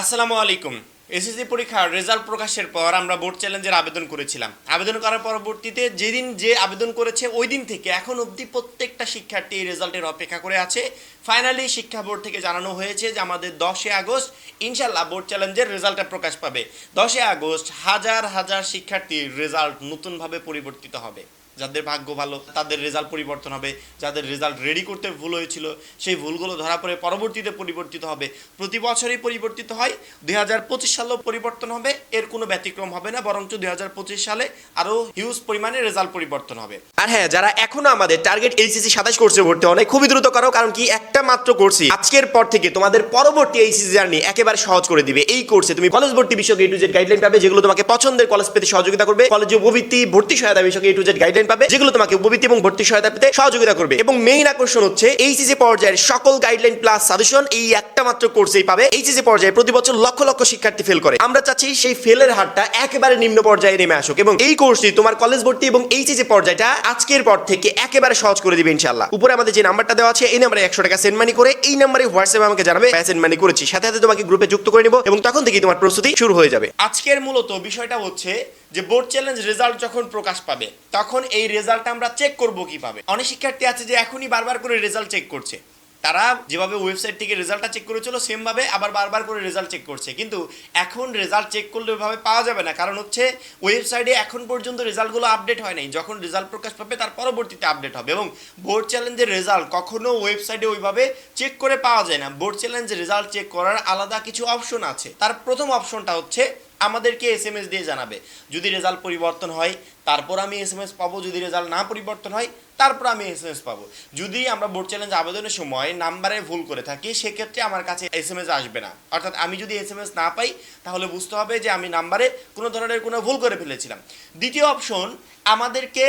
আসসালামু আলাইকুম। এসএসসি পরীক্ষার রেজাল্ট প্রকাশের পর আমরা বোর্ড চ্যালেঞ্জের আবেদন করেছিলাম। আবেদন করার পরবর্তীতে যেদিন যে আবেদন করেছে ওই দিন থেকে এখন অবধি প্রত্যেকটা শিক্ষার্থী এই রেজাল্টের অপেক্ষা করে আছে। ফাইনালি শিক্ষা বোর্ড থেকে জানানো হয়েছে যে আমাদের দশে আগস্ট ইনশাল্লাহ বোর্ড চ্যালেঞ্জের রেজাল্টটা প্রকাশ পাবে। দশে আগস্ট হাজার হাজার শিক্ষার্থীর রেজাল্ট নতুনভাবে পরিবর্তিত হবে। যাদের ভাগ্য ভালো, তাদের রেজাল্ট পরিবর্তন হবে, যাদের রেজাল্ট রেডি করতে ভুল হয়েছিল, সেই ভুলগুলো ধরা পড়ে পরবর্তীতে পরিবর্তিত হবে। প্রতি বছরই পরিবর্তিত হয়, দুই হাজার পঁচিশ সালেও পরিবর্তন হবে এর কোনো ব্যতিক্রম হবে না, বরঞ্চ দুই হাজার পঁচিশ সালে আরও হিউজ পরিমাণে রেজাল্ট পরিবর্তন হবে। আর হ্যাঁ যারা এখনও আমাদের টার্গেট এইচএসসি সাতাশ কোর্সে ভর্তি হয় খুবই দ্রুত করো, কারণ কি একটা মাত্র কোর্সই আজকের পর থেকে তোমাদের পরবর্তী এইচএসসি জার্নি একেবারে সহজ করে দিবে। এই কোর্সে তুমি কলেজ ভর্তি বিষয়ক এ টু জেড গাইডলাইন পাবে, যেগুলো তোমাকে পছন্দের কলেজ পেতে সহযোগিতা করবে কলেজে উপবৃত্তি, ভর্তি সহায়তা বিষয়ক এ টু জেড গাইডলাইন পাবে, যেগুলো তোমাকে উপবৃত্তি এবং ভর্তি সহায়তা পেতে সহযোগিতা করবে। এবং মেইন আকর্ষণ হচ্ছে এইচএসসি পর্যায়ের সকল গাইডলাইন প্লাস সাজেশন এই একটা মাত্র কোর্সেই পাবে। এইচএসসি পর্যায়ে প্রতি বছর লক্ষ লক্ষ শিক্ষার্থী ফেল করে। আমরা চাচ্ছি সেই ফেলের হারটা একেবারে নিম্ন পর্যায়ে নেমে আসুক এবং এই কোর্সটি তোমার কলেজ ভর্তি এবং এইচএসসি পর্যায়টা আজকের পর থেকে একেবারে সহজ করে দিবে ইনশাআল্লাহ। উপরে আমাদের যে নাম্বারটা দেওয়া আছে, এই নাম্বারে একশো টাকা সেন্ড মানি করে এই নাম্বারে হোয়াটসঅ্যাপে আমাকে জানাবে সেন্ড মানি করেছি। সাথে সাথে তোমাকে গ্রুপে যুক্ত করে নিব এবং তখন থেকেই তোমার প্রস্তুতি শুরু হয়ে যাবে। আজকের মূলত বিষয়টা হচ্ছে যে বোর্ড চ্যালেঞ্জ রেজাল্ট যখন প্রকাশ পাবে, তখন এই রেজাল্ট আমরা চেক করব কীভাবে? অনেক শিক্ষার্থী আছে যে এখনই বারবার করে রেজাল্ট চেক করছে। তারা যেভাবে ওয়েবসাইট থেকে রেজাল্টটা চেক করেছিল সেমভাবে আবার বারবার করে রেজাল্ট চেক করছে। কিন্তু এখন রেজাল্ট চেক করলে ওইভাবে পাওয়া যাবে না। কারণ হচ্ছে ওয়েবসাইটে এখন পর্যন্ত রেজাল্টগুলো আপডেট হয় নাই। যখন রেজাল্ট প্রকাশ পাবে, তার পরবর্তীতে আপডেট হবে। এবং বোর্ড চ্যালেঞ্জের রেজাল্ট কখনো ওয়েবসাইটে ওইভাবে চেক করে পাওয়া যায় না। বোর্ড চ্যালেঞ্জের রেজাল্ট চেক করার আলাদা কিছু অপশন আছে। তার প্রথম অপশনটা হচ্ছে আমাদেরকে এস এম এস দিয়ে জানাবে। যদি রেজাল্ট পরিবর্তন হয়, তারপর আমি এস এম এস পাবো। যদি রেজাল্ট না পরিবর্তন হয়, তারপর আমি এস এম এস পাবো। যদি আমরা বোর্ড চ্যালেঞ্জ আবেদনের সময় নাম্বারে ভুল করে থাকি, সেক্ষেত্রে আমার কাছে এস এম এস আসবে না। অর্থাৎ আমি যদি এস এম এস না পাই, তাহলে বুঝতে হবে যে আমি নাম্বারে কোনো ধরনের কোনো ভুল করে ফেলেছিলাম। দ্বিতীয় অপশন আমাদেরকে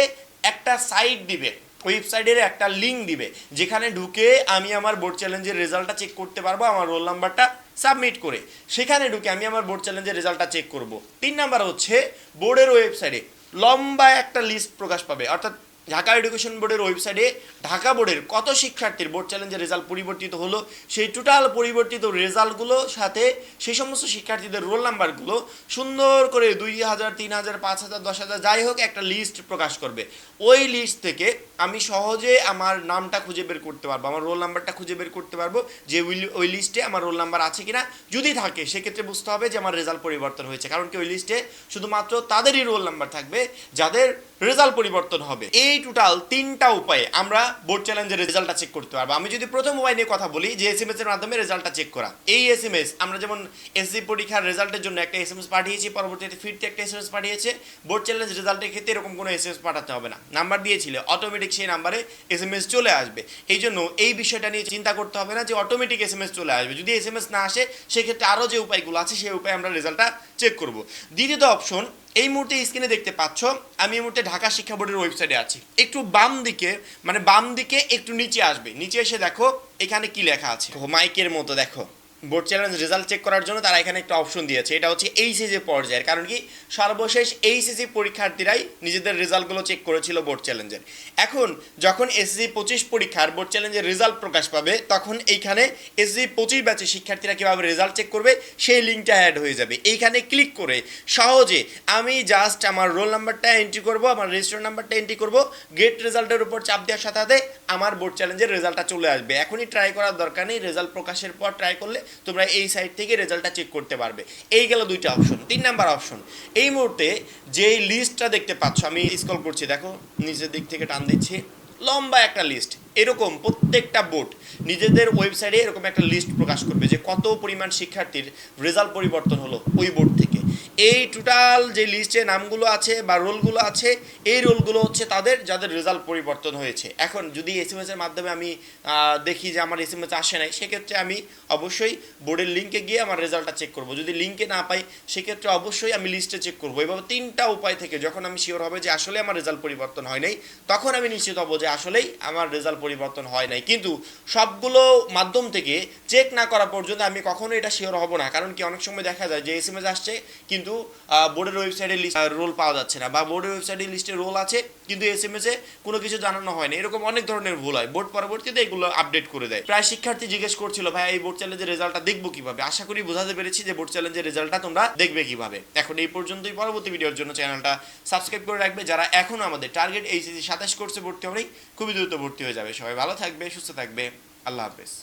একটা সাইট দিবে। ওয়েবসাইটের একটা লিঙ্ক দিবে, যেখানে ঢুকে আমি আমার বোর্ড চ্যালেঞ্জের রেজাল্টটা চেক করতে পারব, আমার রোল নাম্বারটা সাবমিট করে। সেখানে ঢুকে আমি আমার বোর্ড চ্যালেঞ্জের রেজাল্টটা চেক করব। তিন নাম্বার হচ্ছে বোর্ডের ওয়েবসাইটে লম্বা একটা লিস্ট প্রকাশ পাবে। অর্থাৎ ঢাকা এডুকেশন বোর্ডের ওয়েবসাইটে ঢাকা বোর্ডের কত শিক্ষার্থীর বোর্ড চ্যালেঞ্জের রেজাল্ট পরিবর্তিত হলো, সেই টোটাল পরিবর্তিত রেজাল্টগুলো সাথে সেই সমস্ত শিক্ষার্থীদের রোল নাম্বারগুলো সুন্দর করে দুই হাজার, তিন হাজার, পাঁচ হাজার, দশ হাজার, যাই হোক একটা লিস্ট প্রকাশ করবে। ওই লিস্ট থেকে আমি সহজে আমার নামটা খুঁজে বের করতে পারব, আমার রোল নাম্বারটা খুঁজে বের করতে পারব যে ওই- লিস্টে আমার রোল নাম্বার আছে কিনা। যদি থাকে, সেক্ষেত্রে বুঝতে হবে যে আমার রেজাল্ট পরিবর্তন হয়েছে, কারণ কি ওই লিস্টে শুধুমাত্র তাদেরই রোল নাম্বার থাকবে, যাদের রেজাল্ট পরিবর্তন হবে। এই টোটাল তিনটা উপায়ে আমরা বোর্ড চ্যালেঞ্জের রেজাল্টটা চেক করতে পারব। আমি যদি প্রথম উপায় নিয়ে কথা বলি, যে এস এম এস এর মাধ্যমে রেজাল্টটা চেক করা। এই এস এম এস আমরা যেমন এসসি পরীক্ষার রেজাল্টের জন্য একটা এস এম এস পাঠিয়েছি, পরবর্তীতে ফিরতে একটা এস এম এস পাঠিয়েছে বোর্ড চ্যালেঞ্জ রেজাল্টের ক্ষেত্রে এরকম কোনো এস এম এস পাঠাতে হবে না। নাম্বার দিয়েছিলে অটোমেটিক সেই নাম্বারে এস এম এস চলে আসবে। এই জন্য এই বিষয়টা নিয়ে চিন্তা করতে হবে না যে অটোমেটিক এস এম এস চলে আসবে। যদি এস এম এস না আসে, সেক্ষেত্রে আরও যে উপায়গুলো আছে, সেই উপায়ে আমরা রেজাল্টটা চেক করব। দ্বিতীয়ত অপশন এই মুহূর্তে স্ক্রিনে দেখতে পাচ্ছ, আমি এই মুহূর্তে ঢাকা শিক্ষা বোর্ডের ওয়েবসাইটে আছি। একটু বাম দিকে মানে বাম দিকে একটু নিচে আসবে। নিচে এসে দেখো, এখানে কি লেখা আছে? মাইকের মতো, দেখো। বোর্ড চ্যালেঞ্জ রেজাল্ট চেক করার জন্য তারা এখানে একটা অপশন দিয়েছে। এটা হচ্ছে এইচএসি পর্যায়ের। কারণ কি? সর্বশেষ এইচএসি পরীক্ষার্থীরাই নিজেদের রেজাল্টগুলো চেক করেছিল বোর্ড চ্যালেঞ্জের। এখন যখন এসএসসি পঁচিশ পরীক্ষার বোর্ড চ্যালেঞ্জের রেজাল্ট প্রকাশ পাবে, তখন এইখানে এসএসসি পঁচিশ ব্যাচের শিক্ষার্থীরা কীভাবে রেজাল্ট চেক করবে, সেই লিঙ্কটা অ্যাড হয়ে যাবে। এইখানে ক্লিক করে সহজে আমি জাস্ট আমার রোল নাম্বারটা এন্ট্রি করব, আমার রেজিস্টার নাম্বারটা এন্ট্রি করব গেট রেজাল্টের উপর চাপ দেওয়ার সাথে সাথে আমার বোর্ড চ্যালেঞ্জের রেজাল্টটা চলে আসবে। এখনই ট্রাই করার দরকার নেই রেজাল্ট প্রকাশের পর ট্রাই করলে তোমরা এই সাইট থেকে রেজাল্টটা চেক করতে পারবে। এই গেল দুইটা অপশন তিন নাম্বার অপশন এই মুহূর্তে যেই লিস্টটা দেখতে পাচ্ছ, আমি স্কল করছি, দেখো নিজের দিক থেকে টান দিচ্ছি, লম্বা একটা লিস্ট এরকম প্রত্যেকটা বোর্ড নিজেদের ওয়েবসাইটে এরকম একটা লিস্ট প্রকাশ করবে যে কত পরিমাণ শিক্ষার্থীর রেজাল্ট পরিবর্তন হলো ওই বোর্ড থেকে। এই টোটাল যে লিস্টে নামগুলো আছে বা রোলগুলো আছে, এই রোলগুলো হচ্ছে তাদের যাদের রেজাল্ট পরিবর্তন হয়েছে। এখন যদি এস এম এর মাধ্যমে আমি দেখি যে আমার এস এম এস আসে নাই, সেক্ষেত্রে আমি অবশ্যই বোর্ডের লিঙ্কে গিয়ে আমার রেজাল্টটা চেক করব। যদি লিঙ্কে না পাই, সেক্ষেত্রে অবশ্যই আমি লিস্টে চেক করব। এভাবে তিনটা উপায় থেকে যখন আমি শিওর হবে যে আসলে আমার রেজাল্ট পরিবর্তন হয় নাই, তখন আমি নিশ্চিত হব যে আসলেই আমার রেজাল্ট পরিবর্তন হয় নাই। কিন্তু সবগুলো মাধ্যম থেকে চেক না করা পর্যন্ত আমি কখনো এটা শিওর হব না। কারণ কি, অনেক সময় দেখা যায় যে এস এম এস আসছে কিন্তু বোর্ডের ওয়েবসাইটে লিস্ট রোল পাওয়া যাচ্ছে না বা বোর্ডের ওয়েবসাইটে লিস্টে রোল আছে কিন্তু এস এম এস এ কোনো কিছু জানানো হয় না এরকম অনেক ধরনের ভুল হয়। বোর্ড পরবর্তীতে এগুলো আপডেট করে দেয়। প্রায় শিক্ষার্থী জিজ্ঞেস করছিল, ভাই, এই বোর্ড চ্যালেঞ্জের রেজাল্টটা দেখব কীভাবে? আশা করি বোঝাতে পেরেছি যে বোর্ড চ্যালেঞ্জের রেজাল্টটা তোমরা দেখবে কীভাবে। এখন এই পর্যন্তই। পরবর্তী ভিডিওর জন্য চ্যানেলটা সাবস্ক্রাইব করে রাখবে। যারা এখনও আমাদের টার্গেট এইচএসি সাতাশ কোর্সে ভর্তি হবেই খুবই দ্রুত ভর্তি হয়ে যাবে। সবাই ভালো থাকবে, সুস্থ থাকবে। আল্লাহ হাফেজ।